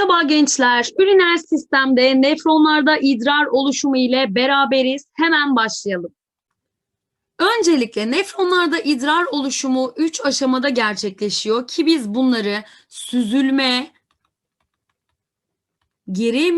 Merhaba gençler. Üriner sistemde nefronlarda idrar oluşumu ile beraberiz. Hemen başlayalım. Öncelikle nefronlarda idrar oluşumu 3 aşamada gerçekleşiyor ki biz bunları süzülme, geri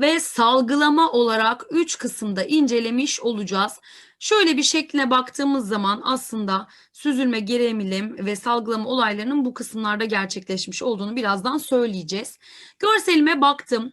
ve salgılama olarak 3 kısımda incelemiş olacağız. Şöyle bir şekline baktığımız zaman aslında süzülme, geri ve salgılama olaylarının bu kısımlarda gerçekleşmiş olduğunu birazdan söyleyeceğiz. Görselime baktım.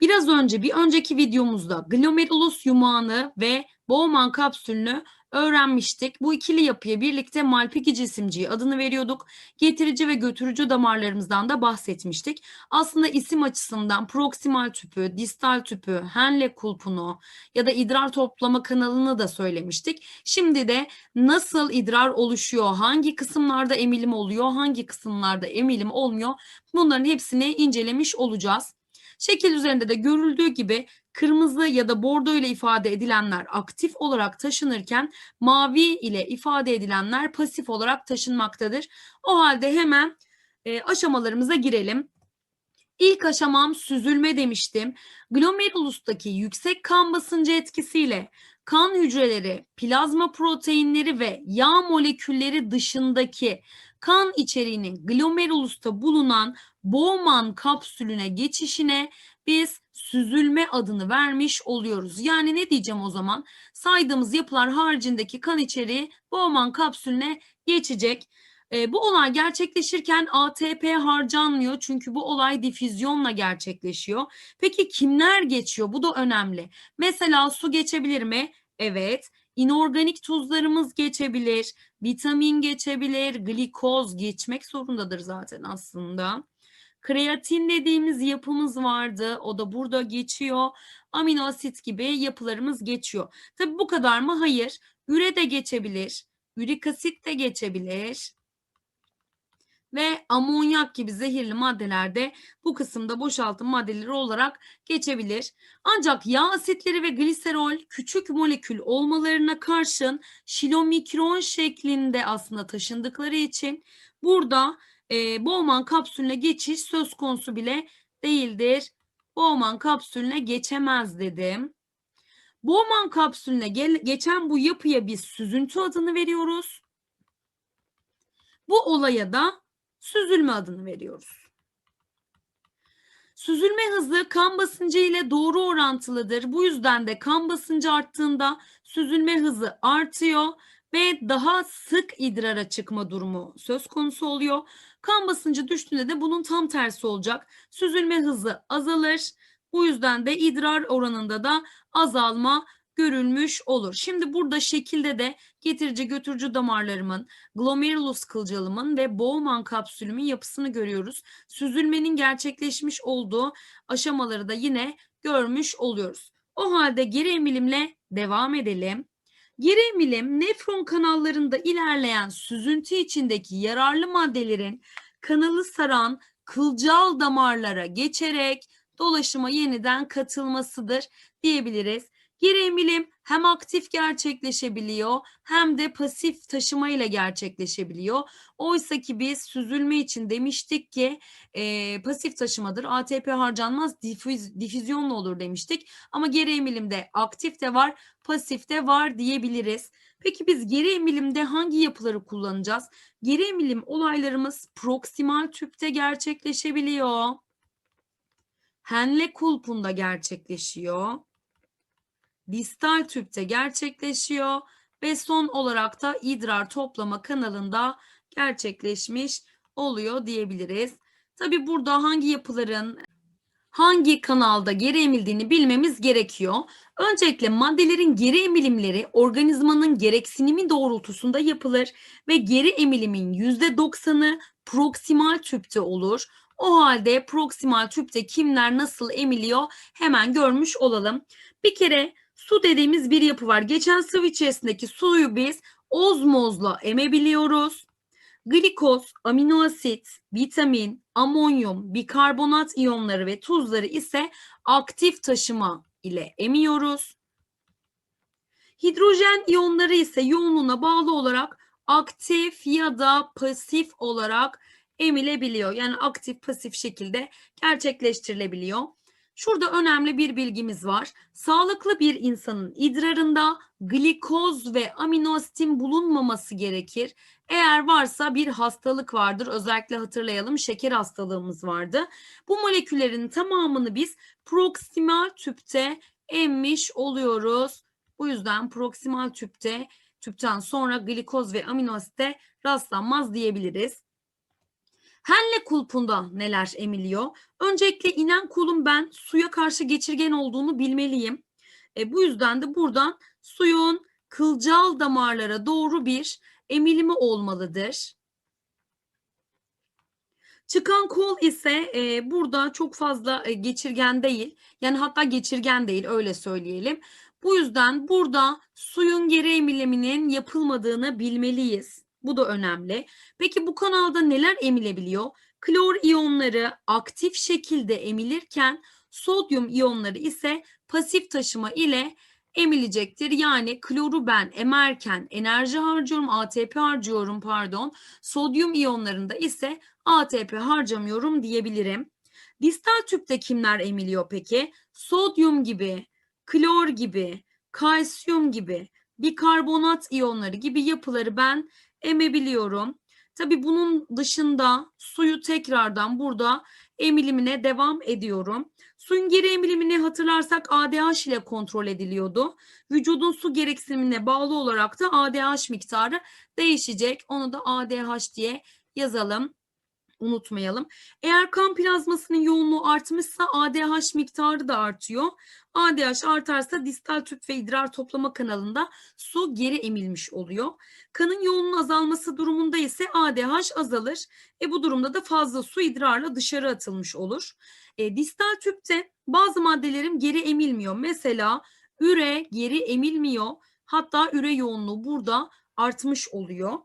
Biraz önce bir önceki videomuzda glomerulus yumağını ve Bowman kapsülünü öğrenmiştik. Bu ikili yapıya birlikte Malpighi cisimciği adını veriyorduk. Getirici ve götürücü damarlarımızdan da bahsetmiştik. Aslında isim açısından proksimal tüpü, distal tüpü, Henle kulpunu ya da idrar toplama kanalını da söylemiştik. Şimdi de nasıl idrar oluşuyor, hangi kısımlarda emilim oluyor, hangi kısımlarda emilim olmuyor bunların hepsini incelemiş olacağız. Şekil üzerinde de görüldüğü gibi kırmızı ya da bordo ile ifade edilenler aktif olarak taşınırken mavi ile ifade edilenler pasif olarak taşınmaktadır. O halde hemen e, aşamalarımıza girelim. İlk aşamam süzülme demiştim. Glomerulustaki yüksek kan basıncı etkisiyle kan hücreleri, plazma proteinleri ve yağ molekülleri dışındaki kan içeriğinin glomerulusta bulunan Bowman kapsülüne geçişine biz süzülme adını vermiş oluyoruz. Yani ne diyeceğim o zaman? Saydığımız yapılar haricindeki kan içeriği Bowman kapsülüne geçecek. E, bu olay gerçekleşirken ATP harcanmıyor çünkü bu olay difüzyonla gerçekleşiyor. Peki kimler geçiyor? Bu da önemli. Mesela su geçebilir mi? Evet. İnorganik tuzlarımız geçebilir, vitamin geçebilir, glikoz geçmek zorundadır zaten aslında. Kreatin dediğimiz yapımız vardı. O da burada geçiyor. Amino asit gibi yapılarımız geçiyor. Tabii bu kadar mı? Hayır. Üre de geçebilir. Ürik asit de geçebilir. Ve amonyak gibi zehirli maddeler de bu kısımda boşaltım maddeleri olarak geçebilir. Ancak yağ asitleri ve gliserol küçük molekül olmalarına karşın şilomikron şeklinde aslında taşındıkları için burada e, Bowman kapsülüne geçiş söz konusu bile değildir. Bowman kapsülüne geçemez dedim. Bowman kapsülüne geçen bu yapıya biz süzüntü adını veriyoruz. Bu olaya da süzülme adını veriyoruz. Süzülme hızı kan basıncı ile doğru orantılıdır. Bu yüzden de kan basıncı arttığında süzülme hızı artıyor ve daha sık idrara çıkma durumu söz konusu oluyor. Kan basıncı düştüğünde de bunun tam tersi olacak. Süzülme hızı azalır. Bu yüzden de idrar oranında da azalma görülmüş olur. Şimdi burada şekilde de getirici götürücü damarlarımın, glomerulus kılcalımın ve Bowman kapsülümün yapısını görüyoruz. Süzülmenin gerçekleşmiş olduğu aşamaları da yine görmüş oluyoruz. O halde geri emilimle devam edelim. Geri emilim nefron kanallarında ilerleyen süzüntü içindeki yararlı maddelerin kanalı saran kılcal damarlara geçerek dolaşıma yeniden katılmasıdır diyebiliriz. Geri hem aktif gerçekleşebiliyor hem de pasif taşıma ile gerçekleşebiliyor. Oysa ki biz süzülme için demiştik ki e, pasif taşımadır. ATP harcanmaz difüz, difüzyonla olur demiştik. Ama geri emilimde aktif de var pasif de var diyebiliriz. Peki biz geri emilimde hangi yapıları kullanacağız? Geri emilim olaylarımız proksimal tüpte gerçekleşebiliyor. Henle kulpunda gerçekleşiyor distal tüpte gerçekleşiyor ve son olarak da idrar toplama kanalında gerçekleşmiş oluyor diyebiliriz. Tabi burada hangi yapıların hangi kanalda geri emildiğini bilmemiz gerekiyor. Öncelikle maddelerin geri emilimleri organizmanın gereksinimi doğrultusunda yapılır ve geri emilimin %90'ı proksimal tüpte olur. O halde proksimal tüpte kimler nasıl emiliyor hemen görmüş olalım. Bir kere Su dediğimiz bir yapı var. Geçen sıvı içerisindeki suyu biz ozmozla emebiliyoruz. Glikoz, amino asit, vitamin, amonyum, bikarbonat iyonları ve tuzları ise aktif taşıma ile emiyoruz. Hidrojen iyonları ise yoğunluğuna bağlı olarak aktif ya da pasif olarak emilebiliyor. Yani aktif pasif şekilde gerçekleştirilebiliyor. Şurada önemli bir bilgimiz var. Sağlıklı bir insanın idrarında glikoz ve aminoasitin bulunmaması gerekir. Eğer varsa bir hastalık vardır. Özellikle hatırlayalım şeker hastalığımız vardı. Bu moleküllerin tamamını biz proksimal tüpte emmiş oluyoruz. Bu yüzden proksimal tüpte tüpten sonra glikoz ve aminoasite rastlanmaz diyebiliriz. Henle kulpunda neler emiliyor? Öncelikle inen kulun ben suya karşı geçirgen olduğunu bilmeliyim. E, bu yüzden de buradan suyun kılcal damarlara doğru bir emilimi olmalıdır. Çıkan kol ise e, burada çok fazla e, geçirgen değil. Yani hatta geçirgen değil öyle söyleyelim. Bu yüzden burada suyun geri emiliminin yapılmadığını bilmeliyiz. Bu da önemli. Peki bu kanalda neler emilebiliyor? Klor iyonları aktif şekilde emilirken sodyum iyonları ise pasif taşıma ile emilecektir. Yani kloru ben emerken enerji harcıyorum, ATP harcıyorum pardon. Sodyum iyonlarında ise ATP harcamıyorum diyebilirim. Distal tüpte kimler emiliyor peki? Sodyum gibi, klor gibi, kalsiyum gibi, bikarbonat iyonları gibi yapıları ben emebiliyorum. Tabii bunun dışında suyu tekrardan burada emilimine devam ediyorum. Suyun geri emilimini hatırlarsak ADH ile kontrol ediliyordu. Vücudun su gereksinimine bağlı olarak da ADH miktarı değişecek. Onu da ADH diye yazalım unutmayalım. Eğer kan plazmasının yoğunluğu artmışsa ADH miktarı da artıyor. ADH artarsa distal tüp ve idrar toplama kanalında su geri emilmiş oluyor. Kanın yoğunluğu azalması durumunda ise ADH azalır. E bu durumda da fazla su idrarla dışarı atılmış olur. E, distal tüpte bazı maddelerin geri emilmiyor. Mesela üre geri emilmiyor. Hatta üre yoğunluğu burada artmış oluyor.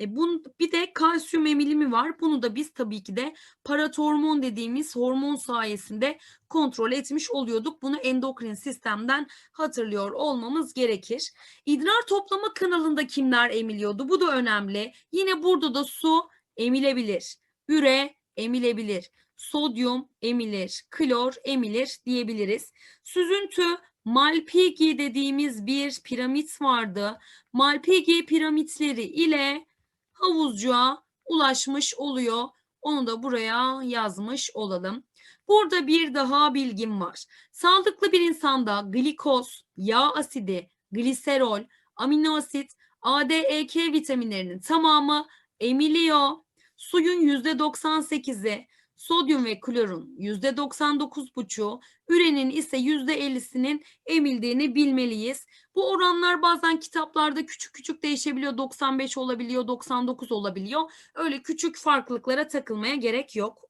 E bun, bir de kalsiyum emilimi var. Bunu da biz tabii ki de paratormon dediğimiz hormon sayesinde kontrol etmiş oluyorduk. Bunu endokrin sistemden hatırlıyor olmamız gerekir. İdrar toplama kanalında kimler emiliyordu? Bu da önemli. Yine burada da su emilebilir. Üre emilebilir. Sodyum emilir. Klor emilir diyebiliriz. Süzüntü Malpighi dediğimiz bir piramit vardı. Malpighi piramitleri ile havuzcuğa ulaşmış oluyor. Onu da buraya yazmış olalım. Burada bir daha bilgim var. Sağlıklı bir insanda glikoz, yağ asidi, gliserol, amino asit, ADEK vitaminlerinin tamamı emiliyor. Suyun %98'i, sodyum ve klorun %99,5'u, ürenin ise %50'sinin emildiğini bilmeliyiz. Bu oranlar bazen kitaplarda küçük küçük değişebiliyor. 95 olabiliyor, 99 olabiliyor. Öyle küçük farklılıklara takılmaya gerek yok.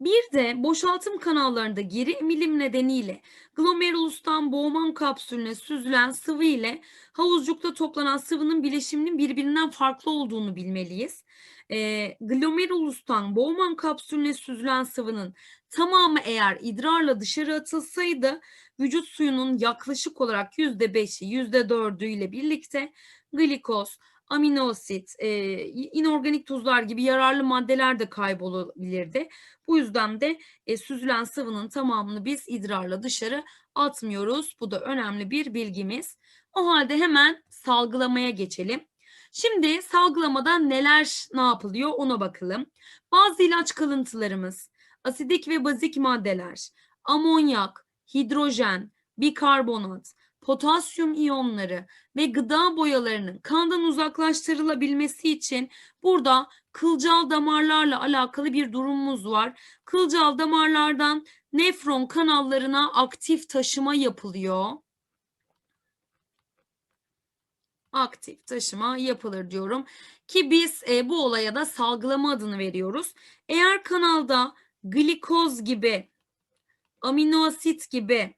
Bir de boşaltım kanallarında geri emilim nedeniyle glomerulustan Bowman kapsülüne süzülen sıvı ile havuzcukta toplanan sıvının bileşiminin birbirinden farklı olduğunu bilmeliyiz. E, glomerulustan Bowman kapsülüne süzülen sıvının tamamı eğer idrarla dışarı atılsaydı vücut suyunun yaklaşık olarak %5'i %4'ü ile birlikte glikoz, amino asit, e, inorganik tuzlar gibi yararlı maddeler de kaybolabilirdi. Bu yüzden de e, süzülen sıvının tamamını biz idrarla dışarı atmıyoruz. Bu da önemli bir bilgimiz. O halde hemen salgılamaya geçelim. Şimdi salgılamada neler ne yapılıyor ona bakalım. Bazı ilaç kalıntılarımız, asidik ve bazik maddeler, amonyak, hidrojen, bikarbonat, potasyum iyonları ve gıda boyalarının kandan uzaklaştırılabilmesi için burada kılcal damarlarla alakalı bir durumumuz var. Kılcal damarlardan nefron kanallarına aktif taşıma yapılıyor. Aktif taşıma yapılır diyorum ki biz e, bu olaya da salgılama adını veriyoruz. Eğer kanalda glikoz gibi, amino asit gibi,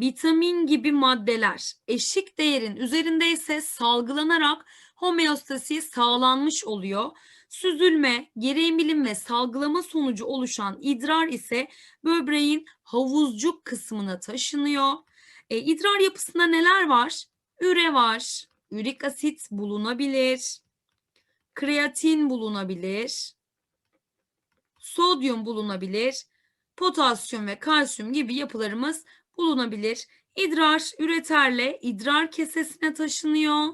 vitamin gibi maddeler eşik değerin üzerindeyse salgılanarak homeostasi sağlanmış oluyor. Süzülme, geri emilim ve salgılama sonucu oluşan idrar ise böbreğin havuzcuk kısmına taşınıyor. E, idrar yapısında neler var? Üre var, ürik asit bulunabilir, kreatin bulunabilir, sodyum bulunabilir. Potasyum ve kalsiyum gibi yapılarımız bulunabilir. İdrar üreterle idrar kesesine taşınıyor.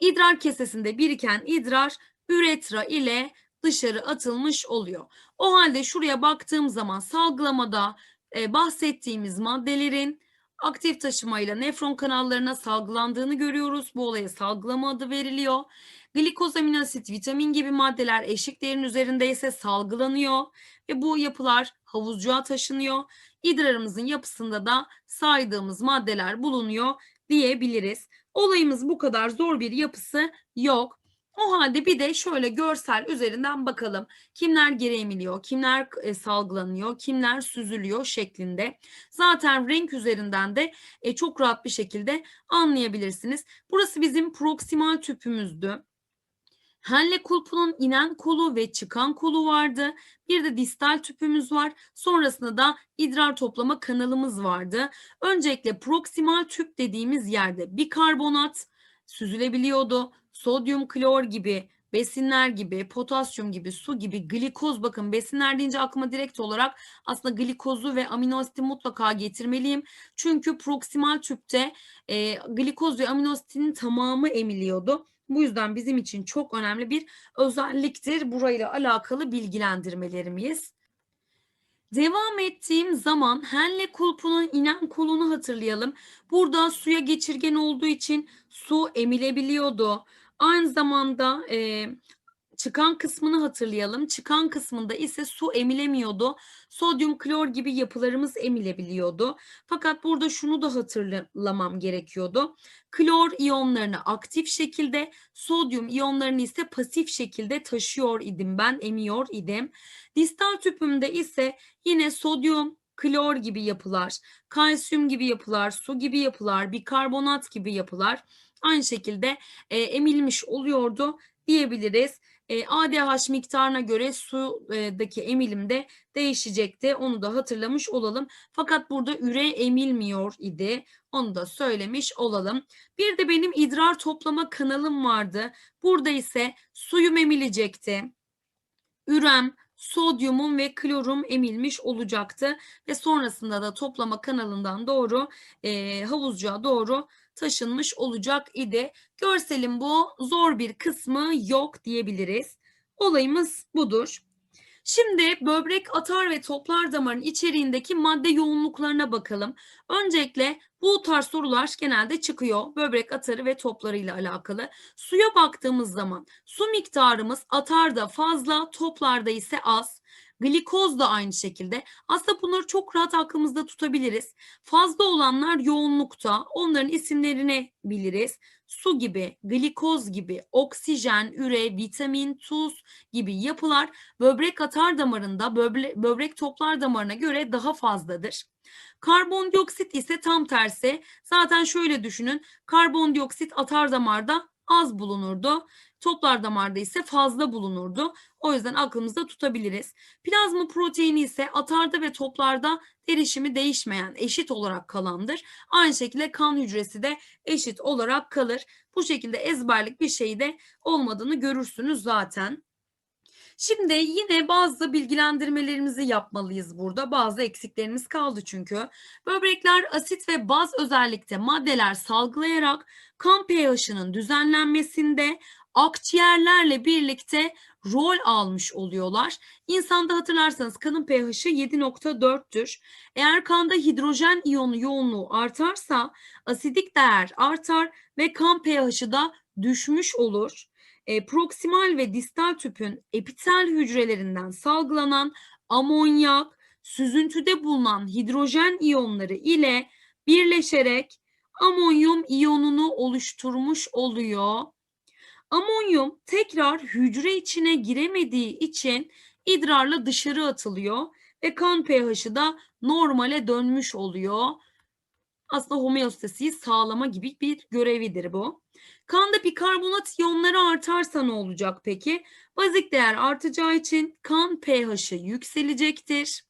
İdrar kesesinde biriken idrar üretra ile dışarı atılmış oluyor. O halde şuraya baktığım zaman salgılamada e, bahsettiğimiz maddelerin aktif taşımayla nefron kanallarına salgılandığını görüyoruz. Bu olaya salgılama adı veriliyor. Glikoz, amino asit, vitamin gibi maddeler eşik değerin üzerinde ise salgılanıyor ve bu yapılar havuzcuğa taşınıyor. İdrarımızın yapısında da saydığımız maddeler bulunuyor diyebiliriz. Olayımız bu kadar zor bir yapısı yok. O halde bir de şöyle görsel üzerinden bakalım. Kimler geri emiliyor, kimler e, salgılanıyor, kimler süzülüyor şeklinde. Zaten renk üzerinden de e, çok rahat bir şekilde anlayabilirsiniz. Burası bizim proksimal tüpümüzdü. Henle kulpunun inen kolu ve çıkan kolu vardı. Bir de distal tüpümüz var. Sonrasında da idrar toplama kanalımız vardı. Öncelikle proksimal tüp dediğimiz yerde bikarbonat süzülebiliyordu. Sodyum klor gibi besinler gibi, potasyum gibi, su gibi, glikoz bakın besinler deyince aklıma direkt olarak aslında glikozu ve amino asiti mutlaka getirmeliyim. Çünkü proksimal tüpte e, glikoz ve amino asitinin tamamı emiliyordu. Bu yüzden bizim için çok önemli bir özelliktir. Burayla alakalı bilgilendirmelerimiz. Devam ettiğim zaman Henle kulpunun inen kolunu hatırlayalım. Burada suya geçirgen olduğu için su emilebiliyordu. Aynı zamanda e, çıkan kısmını hatırlayalım. Çıkan kısmında ise su emilemiyordu. Sodyum klor gibi yapılarımız emilebiliyordu. Fakat burada şunu da hatırlamam gerekiyordu. Klor iyonlarını aktif şekilde, sodyum iyonlarını ise pasif şekilde taşıyor idim ben, emiyor idim. Distal tüpümde ise yine sodyum, klor gibi yapılar, kalsiyum gibi yapılar, su gibi yapılar, bikarbonat gibi yapılar aynı şekilde e, emilmiş oluyordu diyebiliriz. E, ADH miktarına göre sudaki emilim de değişecekti. Onu da hatırlamış olalım. Fakat burada üre emilmiyor idi. Onu da söylemiş olalım. Bir de benim idrar toplama kanalım vardı. Burada ise suyum emilecekti. Ürem, sodyumum ve klorum emilmiş olacaktı ve sonrasında da toplama kanalından doğru e, havuzcuğa doğru taşınmış olacak idi. Görselin bu zor bir kısmı yok diyebiliriz. Olayımız budur. Şimdi böbrek, atar ve toplar damarın içeriğindeki madde yoğunluklarına bakalım. Öncelikle bu tarz sorular genelde çıkıyor. Böbrek atarı ve toplarıyla alakalı. Suya baktığımız zaman su miktarımız atarda fazla, toplarda ise az. Glikoz da aynı şekilde. Aslında bunları çok rahat aklımızda tutabiliriz. Fazla olanlar yoğunlukta. Onların isimlerini biliriz. Su gibi, glikoz gibi, oksijen, üre, vitamin, tuz gibi yapılar böbrek atar damarında böbrek, böbrek toplar damarına göre daha fazladır. Karbondioksit ise tam tersi. Zaten şöyle düşünün. Karbondioksit atar damarda az bulunurdu. Toplar damarda ise fazla bulunurdu. O yüzden aklımızda tutabiliriz. Plazma proteini ise atarda ve toplarda derişimi değişmeyen, eşit olarak kalandır. Aynı şekilde kan hücresi de eşit olarak kalır. Bu şekilde ezberlik bir şey de olmadığını görürsünüz zaten. Şimdi yine bazı bilgilendirmelerimizi yapmalıyız burada. Bazı eksiklerimiz kaldı çünkü. Böbrekler asit ve baz özellikte maddeler salgılayarak kan pH'ının düzenlenmesinde akciğerlerle birlikte rol almış oluyorlar. İnsanda hatırlarsanız kanın pH'i 7.4'tür. Eğer kanda hidrojen iyonu yoğunluğu artarsa asidik değer artar ve kan pH'i da düşmüş olur. E, proksimal ve distal tüpün epitel hücrelerinden salgılanan amonyak, süzüntüde bulunan hidrojen iyonları ile birleşerek amonyum iyonunu oluşturmuş oluyor. Amonyum tekrar hücre içine giremediği için idrarla dışarı atılıyor ve kan pH'i da normale dönmüş oluyor. Aslında homeostasiyi sağlama gibi bir görevidir bu. Kanda bikarbonat iyonları artarsa ne olacak peki? Bazik değer artacağı için kan pH'i yükselecektir.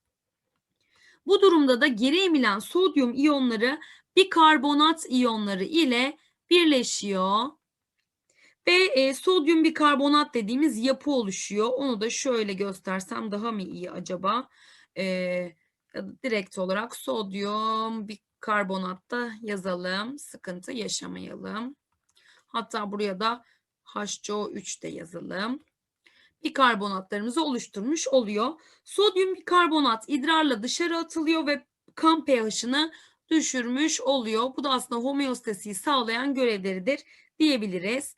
Bu durumda da geri emilen sodyum iyonları bikarbonat iyonları ile birleşiyor Ve e, sodyum bikarbonat dediğimiz yapı oluşuyor. Onu da şöyle göstersem daha mı iyi acaba? E, direkt olarak sodyum bikarbonat da yazalım. Sıkıntı yaşamayalım. Hatta buraya da H2O3 de yazalım. Bikarbonatlarımızı oluşturmuş oluyor. Sodyum bikarbonat idrarla dışarı atılıyor ve kan pH'ını düşürmüş oluyor. Bu da aslında homeostasiyi sağlayan görevleridir diyebiliriz.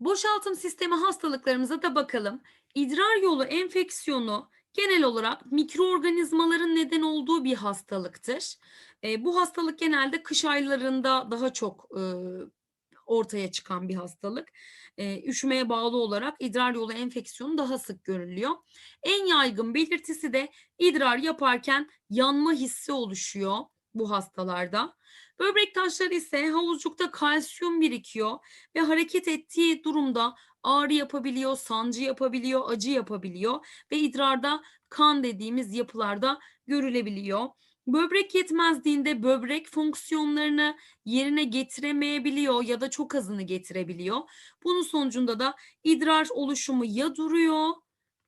Boşaltım sistemi hastalıklarımıza da bakalım. İdrar yolu enfeksiyonu genel olarak mikroorganizmaların neden olduğu bir hastalıktır. E, bu hastalık genelde kış aylarında daha çok e, ortaya çıkan bir hastalık. E, üşümeye bağlı olarak idrar yolu enfeksiyonu daha sık görülüyor. En yaygın belirtisi de idrar yaparken yanma hissi oluşuyor bu hastalarda. Böbrek taşları ise havuzcukta kalsiyum birikiyor ve hareket ettiği durumda ağrı yapabiliyor, sancı yapabiliyor, acı yapabiliyor ve idrarda kan dediğimiz yapılarda görülebiliyor. Böbrek yetmezliğinde böbrek fonksiyonlarını yerine getiremeyebiliyor ya da çok azını getirebiliyor. Bunun sonucunda da idrar oluşumu ya duruyor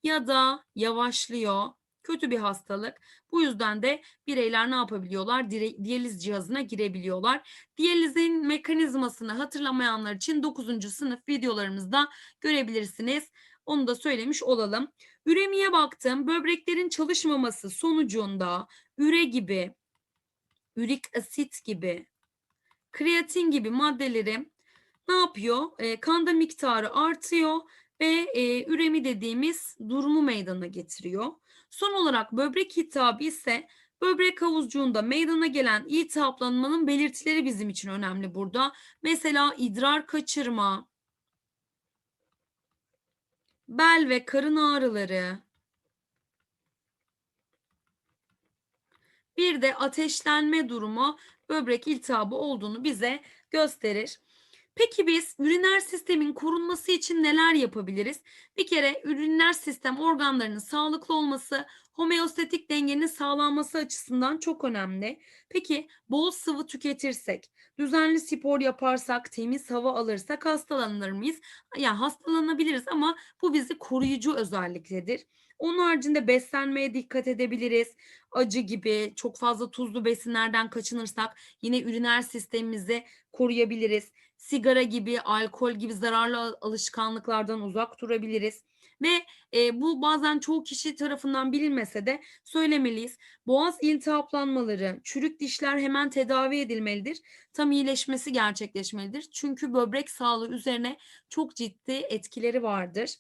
ya da yavaşlıyor. Kötü bir hastalık. Bu yüzden de bireyler ne yapabiliyorlar? Diyaliz cihazına girebiliyorlar. Diyalizin mekanizmasını hatırlamayanlar için 9. sınıf videolarımızda görebilirsiniz. Onu da söylemiş olalım. Üremiye baktım. Böbreklerin çalışmaması sonucunda üre gibi, ürik asit gibi, kreatin gibi maddeleri ne yapıyor? E, kanda miktarı artıyor ve e, üremi dediğimiz durumu meydana getiriyor. Son olarak böbrek iltihabı ise böbrek havuzcuğunda meydana gelen iltihaplanmanın belirtileri bizim için önemli burada. Mesela idrar kaçırma, bel ve karın ağrıları, bir de ateşlenme durumu böbrek iltihabı olduğunu bize gösterir. Peki biz üriner sistemin korunması için neler yapabiliriz? Bir kere üriner sistem organlarının sağlıklı olması, homeostatik dengenin sağlanması açısından çok önemli. Peki bol sıvı tüketirsek, düzenli spor yaparsak, temiz hava alırsak hastalanır mıyız? Yani hastalanabiliriz ama bu bizi koruyucu özelliktedir. Onun haricinde beslenmeye dikkat edebiliriz. Acı gibi çok fazla tuzlu besinlerden kaçınırsak yine üriner sistemimizi koruyabiliriz. Sigara gibi, alkol gibi zararlı alışkanlıklardan uzak durabiliriz. Ve e, bu bazen çoğu kişi tarafından bilinmese de söylemeliyiz. Boğaz iltihaplanmaları, çürük dişler hemen tedavi edilmelidir. Tam iyileşmesi gerçekleşmelidir. Çünkü böbrek sağlığı üzerine çok ciddi etkileri vardır.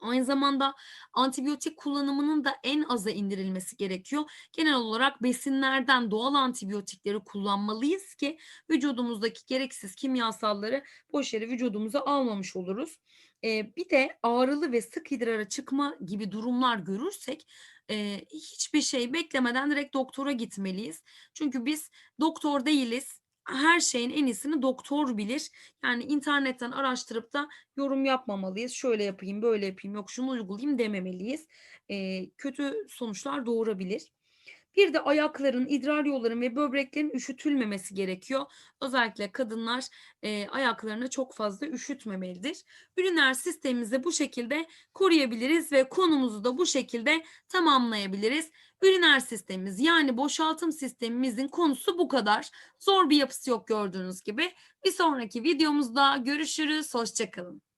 Aynı zamanda antibiyotik kullanımının da en aza indirilmesi gerekiyor. Genel olarak besinlerden doğal antibiyotikleri kullanmalıyız ki vücudumuzdaki gereksiz kimyasalları boş yere vücudumuza almamış oluruz. Ee, bir de ağrılı ve sık idrara çıkma gibi durumlar görürsek e, hiçbir şey beklemeden direkt doktora gitmeliyiz. Çünkü biz doktor değiliz her şeyin en iyisini doktor bilir. Yani internetten araştırıp da yorum yapmamalıyız. Şöyle yapayım, böyle yapayım, yok şunu uygulayayım dememeliyiz. Ee, kötü sonuçlar doğurabilir. Bir de ayakların, idrar yolların ve böbreklerin üşütülmemesi gerekiyor. Özellikle kadınlar e, ayaklarını çok fazla üşütmemelidir. Üriner sistemimizi bu şekilde koruyabiliriz ve konumuzu da bu şekilde tamamlayabiliriz. Üriner sistemimiz yani boşaltım sistemimizin konusu bu kadar. Zor bir yapısı yok gördüğünüz gibi. Bir sonraki videomuzda görüşürüz. Hoşçakalın.